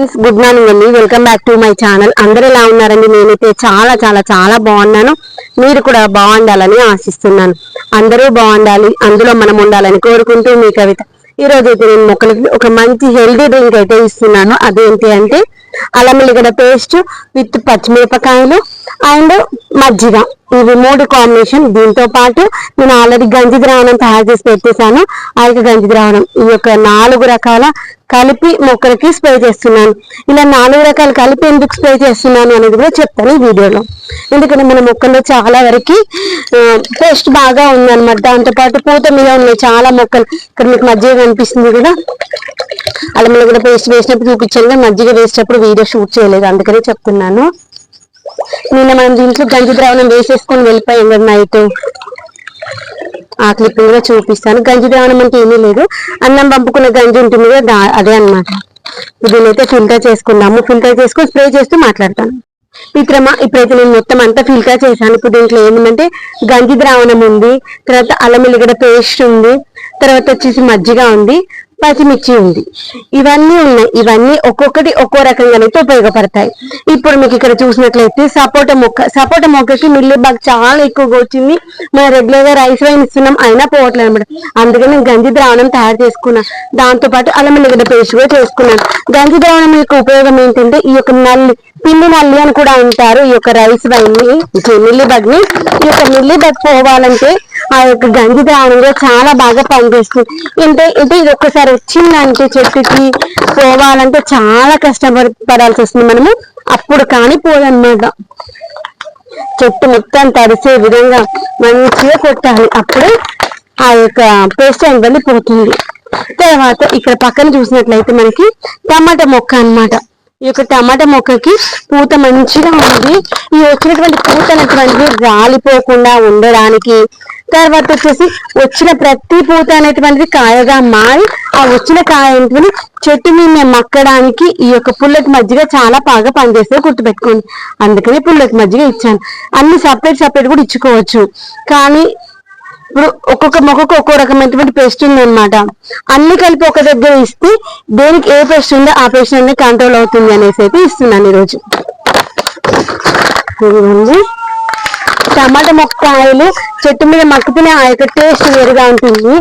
Friends good morning అండి. Welcome back to my channel. అందరూ ఎలా ఉన్నారండి? నేనైతే చాలా చాలా చాలా బాగున్నాను. మీరు కూడా బాగుండాలని ఆశిస్తున్నాను. అందరూ బాగుండాలి. అందులో మనం ఉండాలని కోరుకుంటూ మీ కవిత. ఈరోజు అయితే నేను మొక్కలకి ఒక మంచి హెల్దీ డ్రింక్ అయితే ఇస్తున్నాను. అదేంటి అంటే అల్లం ఎల్లిగడ్డ పేస్ట్ విత్ పచ్చిమిరపకాయలు అండ్ మజ్జిగ. ఇవి మూడు కాంబినేషన్. దీంతో పాటు నేను ఆల్రెడీ గంజి ద్రావణం తయారు చేసి పెట్టేశాను. ఆ యొక్క గంజి ద్రావణం ఈ యొక్క నాలుగు రకాల కలిపి మొక్కలకి స్ప్రే చేస్తున్నాను. ఇలా నాలుగు రకాలు కలిపి ఎందుకు స్ప్రే చేస్తున్నాను అనేది కూడా చెప్తాను ఈ వీడియోలో. ఎందుకంటే మన మొక్కల్లో చాలా వరకు పేస్ట్ బాగా ఉందన్నమాట. దాంతోపాటు పూత మీద ఉన్నాయి చాలా మొక్కలు. ఇక్కడ మీకు మజ్జిగ కనిపిస్తుంది కూడా. అల్లం కూడా పేస్ట్ వేసినప్పుడు చూపించాను కానీ మజ్జిగ వేసేటప్పుడు వీడియో షూట్ చేయలేదు అందుకనే చెప్తున్నాను. నిన్న మనం దీంట్లో గంజి ద్రావణం వేసేసుకొని వెళ్ళిపోయాం కదా నైట్ ఆ క్లిప్పింగ్లో చూపిస్తాను. గంజి ద్రావణం అంటే ఏమీ లేదు. అన్నం పంపుకున్న గంజి ఉంటుంది కదా దా- అదే అన్నమాట. దీనైతే ఫిల్టర్ చేసుకున్నాము ఫిల్టర్ చేసుకుని స్ప్రే చేస్తూ మాట్లాడతాను. మిత్రమా ఇప్పుడైతే నేను మొత్తం అంతా ఫిల్టర్ చేశాను. ఇప్పుడు దీంట్లో ఏముందంటే గంజి ద్రావణం ఉంది. తర్వాత అల్లం ఎల్లిగడ్డ పేస్ట్ ఉంది. తర్వాత వచ్చేసి మజ్జిగ ఉంది పచ్చిమిర్చి ఉంది. ఇవన్నీ ఉన్నాయి. ఇవన్నీ ఒక్కొక్కటి ఒక్కో రకంగా అయితే ఉపయోగపడతాయి. ఇప్పుడు మీకు ఇక్కడ చూసినట్లయితే సపోటా మొక్క. సపోటా మొక్కకి మిల్లి బాగా చాలా ఎక్కువగా వచ్చింది మనం రెగ్యులర్గా రైస్ వైన్ ఇస్తున్నాం అయినా పోవట్లేదు అనమాట అందుకని గంజి ద్రావణం తయారు చేసుకున్నా. దాంతో పాటు అల్లం ఎల్లిగడ్డ పేస్ట్ కూడా చేసుకున్నాను. గంజి ద్రావణం యొక్క ఉపయోగం ఏంటంటే ఈ యొక్క నల్లి పిండి నల్లి అని కూడా అంటారు. ఈ యొక్క రైస్ వైన్ని మిల్లి బగ్ని ఈ యొక్క మిల్లి బగ్ పోవాలంటే ఆ యొక్క గంజి ద్రావణంలో చాలా బాగా పనిచేస్తుంది. అంటే అంటే ఇది ఒక్కసారి వచ్చిందంటే చెట్టుకి పోవాలంటే చాలా కష్టపడి పడాల్సి వస్తుంది మనము. అప్పుడు కానీ పోదన్నమాట. చెట్టు మొత్తం తడిసే విధంగా మంచిగా కొట్టాలి. అప్పుడే ఆ యొక్క పేస్ట్ అనేది పోతుంది. తర్వాత ఇక్కడ పక్కన చూసినట్లయితే మనకి టమాటా మొక్క అన్నమాట. ఈ యొక్క టమాటా మొక్కకి పూత మంచిగా ఉంది ఈ వచ్చినటువంటి పూత అనేటువంటివి రాలిపోకుండా ఉండడానికి తర్వాత వచ్చేసి వచ్చిన ప్రతి పూత అనేటువంటిది కాయగా మారి ఆ వచ్చిన కాయ అనేటువంటి చెట్టు మీద మక్కడానికి ఈ యొక్క పుల్లకి మజ్జిగ చాలా బాగా పనిచేస్తే గుర్తుపెట్టుకోండి. అందుకని పుల్లకి మజ్జిగ ఇచ్చాను. అన్ని సపరేట్ సపరేట్ కూడా ఇచ్చుకోవచ్చు. కానీ ఇప్పుడు ఒక్కొక్క మొక్కకు ఒక్కో రకమైనటువంటి పేస్ట్ ఉందన్నమాట. అన్ని కలిపి ఒక దగ్గర ఇస్తే దేనికి ఏ పేస్ట్ ఉందో ఆ పేస్ట్ అనేది కంట్రోల్ అవుతుంది అనేసి అయితే ఇస్తున్నాను ఈరోజు. టమాటా మొక్క ఆయిల్ చెట్టు మీద మక్కుతూనే ఆ యొక్క టేస్ట్ వేరుగా ఉంటుంది.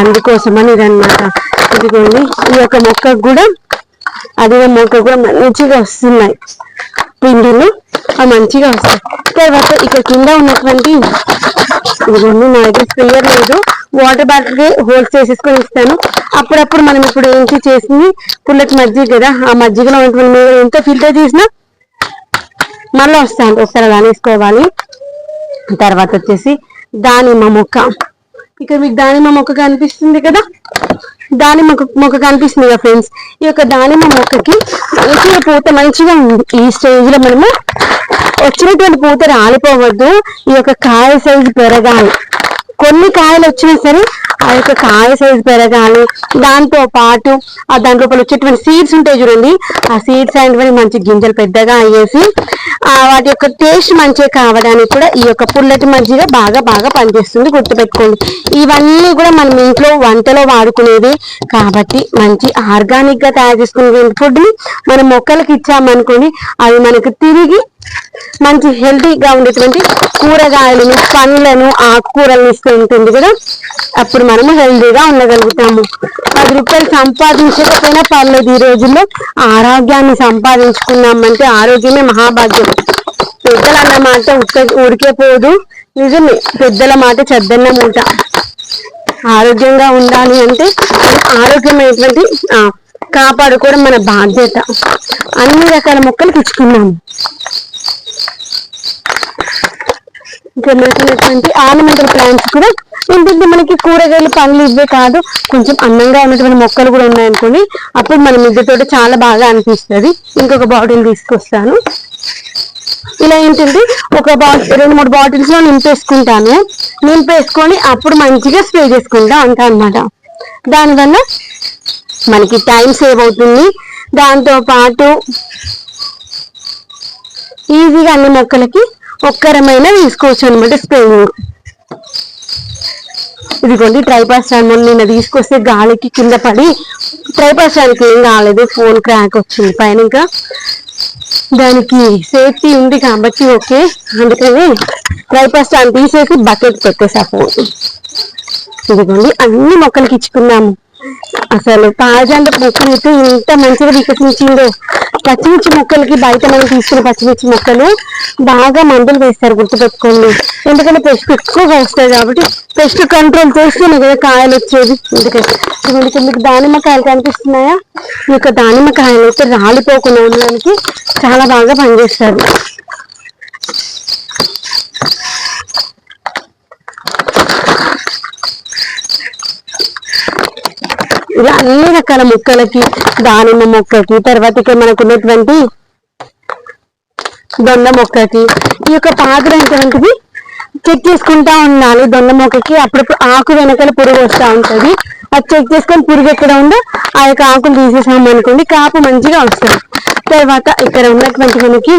అందుకోసమని ఇదన్నమాట. ఇదిగోండి ఈ యొక్క మొక్కకు కూడా అదే మొక్క కూడా మంచిగా వస్తున్నాయి. పిండిలు అవి మంచిగా వస్తాయి. తర్వాత ఇక్కడ కింద ఉన్నటువంటి ఇదిగోండి నా దగ్గర స్ప్రేయర్ లేదు. వాటర్ బాటిల్ హోల్డ్ హోల్స్ చేసేసుకొని ఇస్తాను. అప్పుడప్పుడు మనం ఇప్పుడు ఏంటి చేసింది? పుల్లటి మజ్జిగ కదా ఆ మజ్జిగలో ఉన్నటువంటి ఎంత ఫిల్టర్ చేసినా మళ్ళీ వస్తాను ఒకసారి అలానే వేసుకోవాలి. తర్వాత వచ్చేసి దానిమ్మ మొక్క. ఇక్కడ మీకు దానిమ్మ మొక్క కనిపిస్తుంది కదా? దానిమ్మ మొక్క- కనిపిస్తుంది కదా ఫ్రెండ్స్ ఈ యొక్క దానిమ్మ మొక్కకి మంచిగా పూత మంచిగా ఉంది. ఈ స్టేజ్లో మనము వచ్చినటువంటి పూత రాలిపోవద్దు. ఈ యొక్క కాయ సైజు పెరగాలి. కొన్ని కాయలు వచ్చినా సరే ఆ యొక్క కాయ సైజు పెరగాలి. దాంతో పాటు ఆ దాంట్లో లోపల వచ్చేటువంటి సీడ్స్ ఉంటాయి చూడండి. ఆ సీడ్స్ అనేటువంటి మంచి గింజలు పెద్దగా అయ్యేసి ఆ వాటి యొక్క టేస్ట్ మంచిగా కావడానికి కూడా ఈ యొక్క పుల్లటి మజ్జిగ బాగా బాగా పనిచేస్తుంది. గుర్తుపెట్టుకోండి. ఇవన్నీ కూడా మనం ఇంట్లో వంటలో వాడుకునేది కాబట్టి మంచి ఆర్గానిక్గా తయారు చేసుకునే ఫుడ్ని మనం మొక్కలకి ఇచ్చామనుకోండి అవి మనకు తిరిగి మంచి హెల్తీగా ఉండేటువంటి కూరగాయలను పండ్లను ఆకుకూరలను ఇస్తూ ఉంటుంది కదా? అప్పుడు మనము హెల్తీగా ఉండగలుగుతాము. పది రూపాయలు సంపాదించకపోయినా పర్లేదు ఈ రోజుల్లో ఆరోగ్యాన్ని సంపాదించుకున్నామంటే ఆరోగ్యమే మహాభాగ్యం. పెద్దలు అన్న మాట ఉక్క ఉడికే పోదు. నిజమే పెద్దల మాట చెద్దన్న మూట. ఆరోగ్యంగా ఉండాలి అంటే ఆరోగ్యమైనటువంటి కాపాడుకోవడం మన బాధ్యత. అన్ని రకాల మొక్కలు తెచ్చుకున్నాము. ఇంకా ఆర్నమెంటల్ ప్లాంట్స్ కూడా ఏంటంటే మనకి కూరగాయలు పండ్లు ఇవే కాదు కొంచెం అందంగా ఉన్నటువంటి మొక్కలు కూడా ఉన్నాయనుకోండి అప్పుడు మన మిద్దెతోటి చాలా బాగా అనిపిస్తుంది. ఇంకొక బాటిల్ తీసుకొస్తాను. ఇలా ఏంటంటే ఒక బాటిల్ రెండు మూడు బాటిల్స్లో నింపేసుకుంటాను. నింపేసుకొని అప్పుడు మంచిగా స్ప్రే చేసుకుంటా ఉంటా అనమాట దానివల్ల మనకి టైం సేవ్ అవుతుంది. దాంతో పాటు ఈజీగా అన్ని మొక్కలకి ఒక్కరమైన తీసుకోవచ్చు అనమాట స్ప్రేయింగ్ ఇదిగోండి ట్రైపాస్ స్టాండ్ నిన్న తీసుకొస్తే గాలికి కింద పడి ట్రైపాస్ స్టాండ్కి ఏం కాలేదు ఫోన్ క్రాక్ వచ్చింది. పైన ఇంకా దానికి సేఫ్టీ ఉంది కాబట్టి ఓకే. అందుకని ట్రైపాస్ స్టాండ్ తీసేసి బకెట్ పెట్టేసా ఫోన్ ఇదిగోండి అన్ని మొక్కలకి ఇచ్చుకున్నాము. అసలు తాజా మొక్కలు అయితే ఇంత మంచిగా వికసించిందో. పచ్చిమిర్చి మొక్కలకి బయట మనం తీసుకున్న పచ్చిమిర్చి మొక్కలు బాగా మందులు వేస్తారు గుర్తుపెట్టుకోండి. ఎందుకంటే పెస్ట్ ఎక్కువగా వస్తాయి కాబట్టి పెస్ట్ కంట్రోల్ చేస్తేనే కదా కాయలు వచ్చేది ఎందుకంటే. మీకు మీకు దానిమ్మ కాయలు కనిపిస్తున్నాయా? ఈ యొక్క దానిమ్మకాయలు అయితే రాలిపోకుండా ఉండడానికి చాలా బాగా పనిచేస్తారు. ఇలా అన్ని రకాల మొక్కలకి దానిమ్మ మొక్కకి తర్వాత ఇక్కడ మనకు ఉన్నటువంటి దొండ మొక్కకి ఈ యొక్క పాకుడైనటువంటిది చెక్ చేసుకుంటా ఉండాలి. దొండ మొక్కకి అప్పుడప్పుడు ఆకు వెనకాల పురుగు వస్తూ ఉంటది. అది చెక్ చేసుకొని పురుగు ఎక్కడ ఉందో ఆ యొక్క ఆకులు తీసేసాము అనుకోండి కాపు మంచిగా వస్తుంది. తర్వాత ఇక్కడ ఉన్నటువంటి మనకి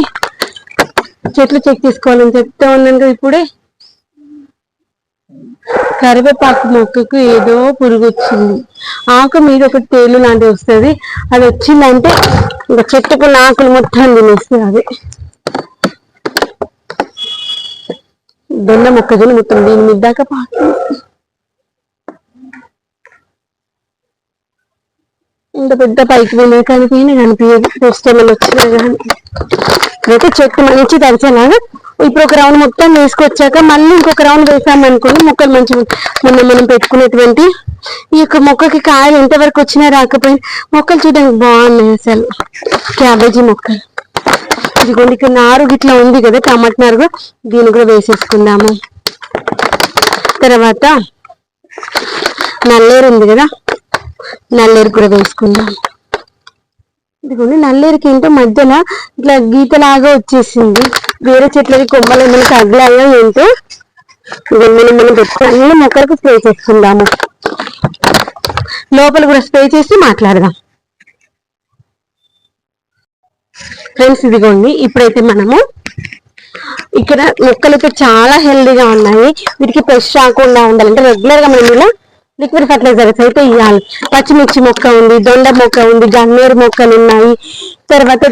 చెట్లు చెక్ చేసుకోవాలని చెప్తా ఉన్నాను కదా ఇప్పుడే? కరివేపాకు మొక్కకు ఏదో పురుగు వచ్చింది ఆకు మీద ఒక తేలు లాంటివి వస్తుంది. అది వచ్చిందంటే ఇంకా చెట్టుకున్న ఆకులు మొత్తం తినేస్తుంది అది. దొండ మొక్కజొన్న మొత్తం దీని మీద దాకా పాకు అంత పెద్ద పైకి వెళ్ళే కనిపించిన కనిపించదు ఏమైనా వచ్చినా కానీ. అయితే చెట్టు మంచి తరిచేలాగా ఇప్పుడు ఒక రౌండ్ మొత్తం వేసుకొచ్చాక మళ్ళీ ఇంకొక రౌండ్ వేసామనుకోండి మొక్కలు మంచి మొన్న మనం పెట్టుకునేటువంటి ఈ యొక్క మొక్కకి కాయలు ఎంతవరకు వచ్చినా రాకపోయినా మొక్కలు చూడడానికి బాగున్నాయి అసలు. క్యాబేజీ మొక్కలు ఇదిగోండి ఇక్కడ నారు గిట్లా ఉంది కదా టమాట నారు దీన్ని కూడా వేసేసుకుందాము. తర్వాత నల్లేరు ఉంది కదా నల్లేరు కూడా వేసుకుందాం. ఇదిగోండి నల్లేరుకి ఏంటో మధ్యలో ఇట్లా గీతలాగా వచ్చేసింది. వేరే చెట్లకి కొమ్మలు ఏమైనా తగ్గలాగా ఏంటో ఇదిగోండి మనం మనం పెట్టుకుని మొక్కలకు స్ప్రే చేసుకుందాము. లోపల కూడా స్ప్రే చేసి మాట్లాడదాం. ఫ్రెండ్స్ ఇదిగోండి ఇప్పుడైతే మనము ఇక్కడ మొక్కలైతే చాలా హెల్దీగా ఉన్నాయి. వీటికి ఫ్రెష్ రాకుండా ఉండాలంటే రెగ్యులర్గా మనం ఇలా లిక్విడ్ ఫర్టిలైజర్స్ అయితే ఇవ్వాలి పచ్చిమిర్చి మొక్క ఉంది దొండ మొక్క ఉంది గన్నేరు మొక్కలు ఉన్నాయి. తర్వాత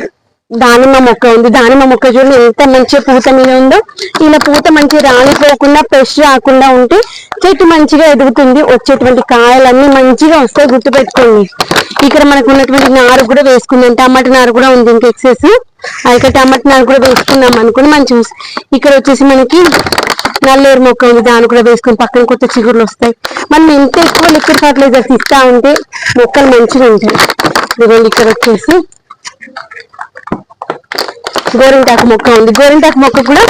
దానిమ్మ మొక్క ఉంది. దానిమ్మ మొక్క చూడండి ఎంత మంచిగా పూత మీద ఉందో. ఇలా పూత మంచిగా రాలిపోకుండా ఫ్రెష్ రాకుండా ఉంటే చెట్టు మంచిగా ఎదుగుతుంది. వచ్చేటువంటి కాయలన్నీ మంచిగా వస్తాయి గుర్తుపెట్టుకోండి. ఇక్కడ మనకు ఉన్నటువంటి నారు కూడా వేసుకుందాం. టమాటా నారు కూడా ఉంది ఇంకా ఎక్సెస్ అయితే టమాటా నారు కూడా వేసుకుందాం అనుకుని మంచిగా ఇక్కడ వచ్చేసి మనకి నల్లేరు మొక్క ఉంది. దాన్ని కూడా వేసుకుని పక్కన కొత్త చిగురులు వస్తాయి. మనం ఎంత ఎక్కువ లిక్విడ్ ఫర్టిలైజర్స్ ఇస్తా ఉంటే మొక్కలు మంచిగా ఉంటాయి. ఇక్కడ వచ్చేసి గోరింటాకు మొక్క ఉంది. గోరింటాకు మొక్క కూడా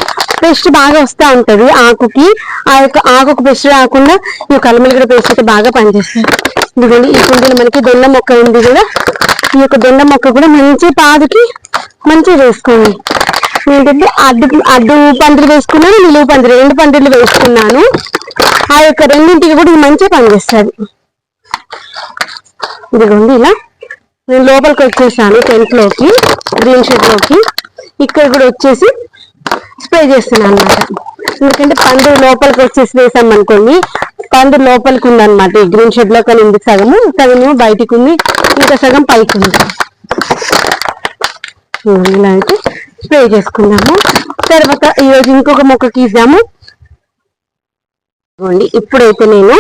పెస్ట్ బాగా వస్తూ ఉంటుంది ఆకుకి. ఆ యొక్క ఆకుకు పెస్ట్ రాకుండా ఈ కలమలు కూడా అయితే బాగా పనిచేస్తుంది. ఇదిగోండి ఈ కుండీలు మనకి దొండ మొక్క ఉంది కూడా ఈ యొక్క దొండ మొక్క కూడా మంచి పాదుకి మంచిగా వేసుకోండి. ఏంటంటే అడ్డు అడ్డు పందిరి వేసుకున్నాను నిలువు పందిరి రెండు పందిర్లు వేసుకున్నాను. ఆ యొక్క రెండింటికి కూడా ఇది మంచిగా పనిచేస్తుంది. ఇదిగోండి ఇలా నేను లోపలికి వచ్చేసాను టెంట్లోకి గ్రీన్ షెడ్లోకి. ఇక్కడ కూడా వచ్చేసి స్ప్రే చేస్తున్నాను అనమాట ఎందుకంటే పండు లోపలికి వచ్చేసి వేసాం అనుకోండి పండు లోపలికి ఉందన్నమాట. ఈ గ్రీన్ షెడ్లో కానీ ఉంది సగము సగము బయటికి ఉంది. ఇంకా సగం పైకి ఉంది. ఇలా అయితే స్ప్రే చేసుకుందాము. తర్వాత ఈరోజు ఇంకొక మొక్కకి ఇద్దాము. ఇప్పుడైతే నేను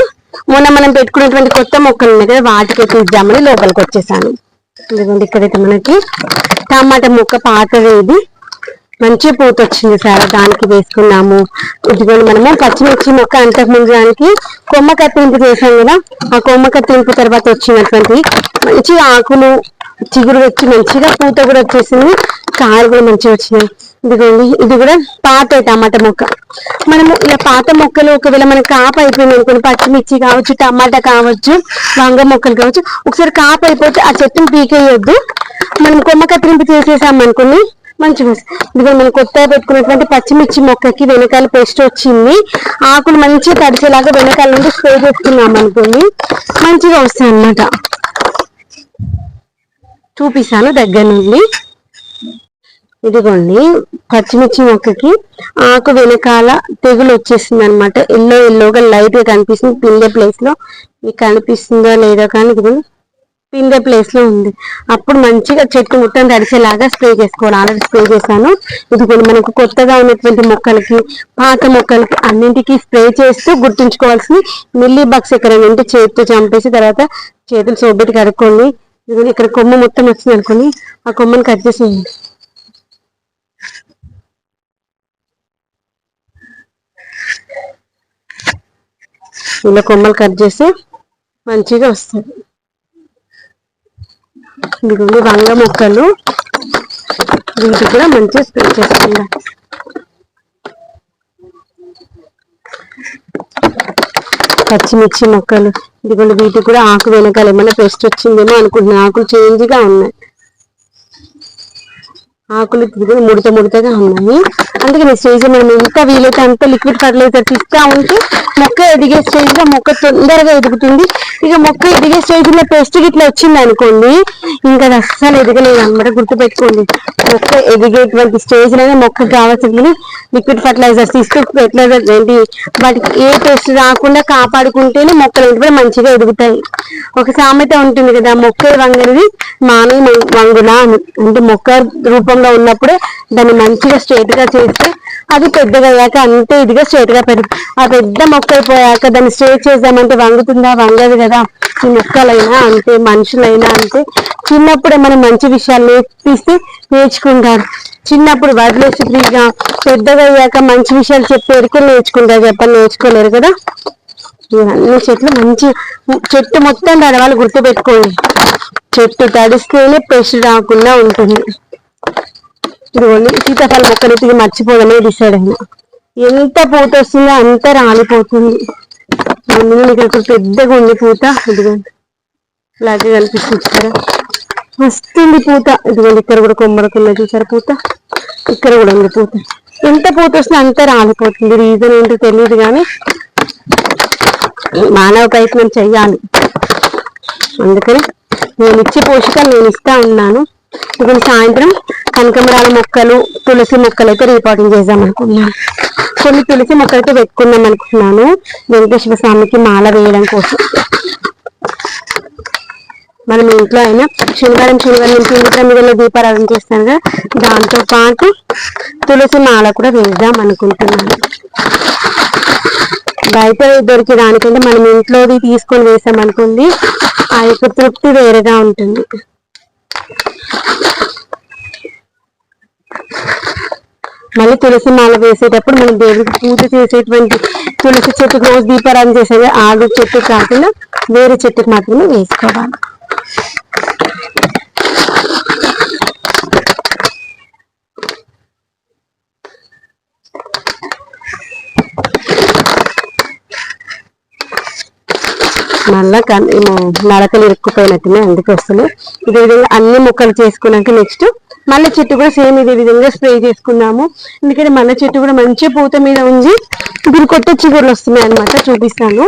మొన్న మనం పెట్టుకున్నటువంటి కొత్త మొక్కలు ఉన్నాయి కదా వాటికి తీద్దామని లోపలికి వచ్చేసాను. ఇదిగోండి ఇక్కడైతే మనకి టమాటా మొక్క పాతది ఇది. మంచి పూత వచ్చింది సార్ దానికి వేసుకున్నాము. ఇదిగోండి మనము పచ్చిమిర్చి మొక్క అంతకు ముందు దానికి కొమ్మ కత్తింపు చేసాం కదా ఆ కొమ్మ కత్తింపు తర్వాత వచ్చినటువంటి మంచి ఆకులు చిగురు వచ్చి మంచిగా పూత కూడా వచ్చేసింది. కాయలు కూడా మంచిగా వచ్చినాయి. ఇదిగోండి ఇది కూడా పాత టమాటా మొక్క. మనము ఇలా పాత మొక్కలు ఒకవేళ మనకి కాపు అయిపోయింది అనుకోండి పచ్చిమిర్చి కావచ్చు టమాటా కావచ్చు వంగ మొక్కలు కావచ్చు ఒకసారి కాపు అయిపోతే ఆ చెట్టుని పీకేయొద్దు. మనం కొమ్మ కత్తిరింపు చేసేసాం అనుకోండి మంచిగా ఇదిగో మనం కొత్తగా పెట్టుకున్నటువంటి పచ్చిమిర్చి మొక్కకి వెనకాల పెస్ట్ వచ్చింది. ఆకులు మంచిగా తడిచేలాగా వెనకాల నుండి స్ప్రే చేసుకున్నాం అనుకోండి మంచిగా వస్తాయి అన్నమాట. చూపిస్తాను దగ్గర నుండి. ఇదిగోండి పచ్చిమిర్చి మొక్కకి ఆకు వెనకాల తెగులు వచ్చేసింది అనమాట ఎల్లో ఎల్లోగా లైట్గా కనిపిస్తుంది. పిండే ప్లేస్లో మీకు కనిపిస్తుందో లేదో కానీ ఇదిగోండి పిండే ప్లేస్లో ఉంది. అప్పుడు మంచిగా చెట్టు మొత్తం తడిసేలాగా స్ప్రే చేసుకోవాలి. ఆల్రెడీ స్ప్రే చేశాను. ఇదిగోండి మనకు కొత్తగా ఉన్నటువంటి మొక్కలకి పాత మొక్కలకి అన్నింటికి స్ప్రే చేస్తూ గుర్తుంచుకోవాల్సింది. మిల్లీ బగ్స్ ఎక్కడ ఉంటే చేతితో చంపేసి తర్వాత చేతులు సోబెట్టి కడుక్కోండి. ఇదిగోండి ఇక్కడ కొమ్మ మొత్తం వచ్చింది అనుకోండి ఆ కొమ్మని కట్ చేసేయండి ఇలా కొమ్మలు కట్ చేస్తే మంచిగా వస్తుంది ఇదిగోండి వంగ మొక్కలు వీటికి కూడా మంచిగా స్ప్రే చేసుకుందాం పచ్చిమిర్చి మొక్కలు. ఇదిగోండి వీటికి కూడా ఆకు వెనకాల ఏమైనా పెస్ట్ వచ్చిందేమో అనుకుంటున్నాయి ఆకులు చేంజ్గా ఉన్నాయి. ఆకులు ముడత ముడతగా ఉన్నాయి. అందుకని నేను స్టేజ్ మనం ఎంత వీలైతే అంత లిక్విడ్ ఫర్టిలైజర్ ఇస్తా ఉంటే మొక్క ఎదిగే స్టేజ్లో మొక్క తొందరగా ఎదుగుతుంది. ఇక మొక్క ఎదిగే స్టేజ్లో పెస్ట్ గిట్లా వచ్చింది అనుకోండి ఇంకా అది అస్సలు ఎదగలేదు అనమాట గుర్తుపెట్టుకోండి. మొక్క ఎదిగేటువంటి స్టేజ్లోనే మొక్క కావాల్సింది లిక్విడ్ ఫర్టిలైజర్స్ ఇస్తూ ఫెర్టిలైజర్ ఏంటి? వాటికి ఏ పెస్ట్ రాకుండా కాపాడుకుంటేనే మొక్కలు ఏంటి మంచిగా ఎదుగుతాయి. ఒక సామెత ఉంటుంది కదా మొక్క వంగనిది మానవ వంగులా అని. అంటే మొక్క రూపం రూపంలో ఉన్నప్పుడే దాన్ని మంచిగా స్ట్రేట్గా చేస్తే అది పెద్దగా అయ్యాక అంతే ఇదిగా స్ట్రేట్గా పెరుగుతుంది ఆ పెద్ద మొక్క అయిపోయాక దాన్ని స్ట్రేట్ చేద్దామంటే వంగుతుందా? వంగదు కదా. ఈ మొక్కలైనా అంతే మనుషులైనా అంతే. చిన్నప్పుడే మనం మంచి విషయాలు నేర్పిస్తే నేర్చుకుంటారు. చిన్నప్పుడు వదిలేసి ఫ్రీగా పెద్దగా అయ్యాక మంచి విషయాలు చెప్పి ఎరుకులు నేర్చుకుంటారు. చెప్పని నేర్చుకోలేరు కదా. ఇవన్నీ చెట్లు మంచి చెట్టు మొత్తం తడవాలి గుర్తుపెట్టుకోండి. చెట్టు తడిస్తేనే పెస్ట్ రాకుండా ఉంటుంది. ఇదిగోండి సీతాఫల మొక్కలు ఇది మర్చిపోదనే డిసైడ్ అయినా. ఎంత పూత వస్తుందో అంత రాలిపోతుంది. ముందు ఇక్కడ పెద్దగా ఉంది పూత ఇదిగోండి. ఇలాగే కనిపిస్తుంది చూసారా వస్తుంది పూత. ఇదిగోండి ఇక్కడ కూడా కొమ్మరకున్న చూసారా పూత? ఇక్కడ కూడా ఉంది పూత. ఎంత పూత వస్తుందో అంత రాలిపోతుంది. రీజన్ ఏంటో తెలియదు కానీ మానవ ప్రయత్నం చెయ్యాలి. అందుకని నేను ఇచ్చే పోషకాలు నేను ఇస్తా ఉన్నాను. ఇప్పుడు సాయంత్రం కనకమరాల మొక్కలు తులసి మొక్కలు అయితే రిపోర్టింగ్ చేద్దాం అనుకున్నాను కొన్ని తులసి మొక్కలు అయితే పెట్టుకుందాం అనుకున్నాను వెంకటేశ్వర స్వామికి మాల వేయడం కోసం. మనం ఇంట్లో అయినా శనివారం శనివారం నేను పిండి మీదలో దీపారాధన చేస్తాను కదా దాంతో పాటు తులసి మాల కూడా వేద్దాం అనుకుంటున్నాను. బయట దొరికే దానికంటే మనం ఇంట్లోది తీసుకొని వేసాం అనుకుంది ఆ యొక్క తృప్తి వేరేగా ఉంటుంది. మళ్ళీ తులసి మాల వేసేటప్పుడు మనం దేవుడికి పూజ చేసేటువంటి తులసి చెట్టుకు రోజు దీపారాధన చేసేది ఆడు చెట్టు కాకుండా వేరే చెట్టుకు మాత్రమే వేసుకోవాలి. వల్ల నడకలు ఇరుక్కుపోయినట్టునే అందుకు వస్తున్నాయి ఇదే విధంగా అన్ని మొక్కలు చేసుకున్నాక నెక్స్ట్ మల్ల చెట్టు కూడా సేమ్ ఇదే విధంగా స్ప్రే చేసుకున్నాము ఎందుకంటే మల్ల చెట్టు కూడా మంచి పూత మీద ఉంది ఇప్పుడు కొత్త చిగురులు వస్తున్నాయి అన్నమాట చూపిస్తాను.